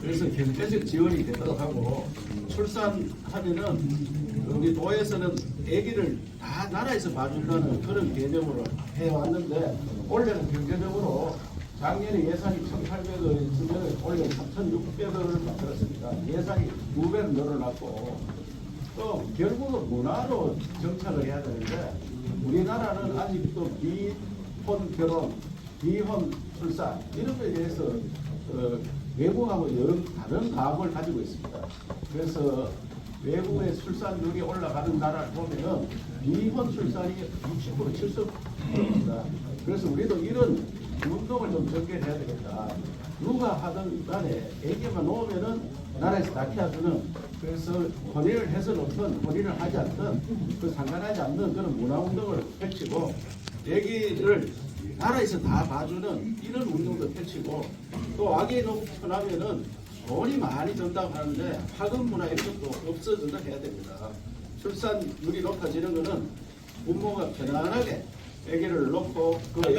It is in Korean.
그래서 경제적 지원이 되도록 하고 출산하면은 우리 도에서는 아기를 다 나라에서 봐준다는 그런 개념으로 해왔는데 올해는 경제적으로 작년에 예산이 1,800억 있으면 올해 3,600억을 만들었습니다. 예산이 두 배로 늘어났고 또 결국은 문화로 정착을 해야 되는데 우리나라는 아직도 비혼 결혼, 비혼 출산 이런 거에 대해서 어, 외국하고 여러 다른 감을 가지고 있습니다. 그래서 외국의 출산율이 올라가는 나라를 보면은 비혼 출산이 60% 70%입니다. 그래서 우리도 이런 운동을 좀 전개해야 되겠다. 누가 하든 간에 애기만 놓으면은 나라에서 다 키워주는 그래서 혼인을 해서 놓든 혼인을 하지 않든 그 상관하지 않는 그런 문화 운동을 펼치고 애기를 나라에서 다 봐주는 이런 운동도 펼치고 또 아기 놓고나면은 돈이 많이 든다고 하는데 학업 문화 이런 것도 없어진다 해야 됩니다. 출산율이 높아지는 거는 부모가 편안하게 아기를 놓고 그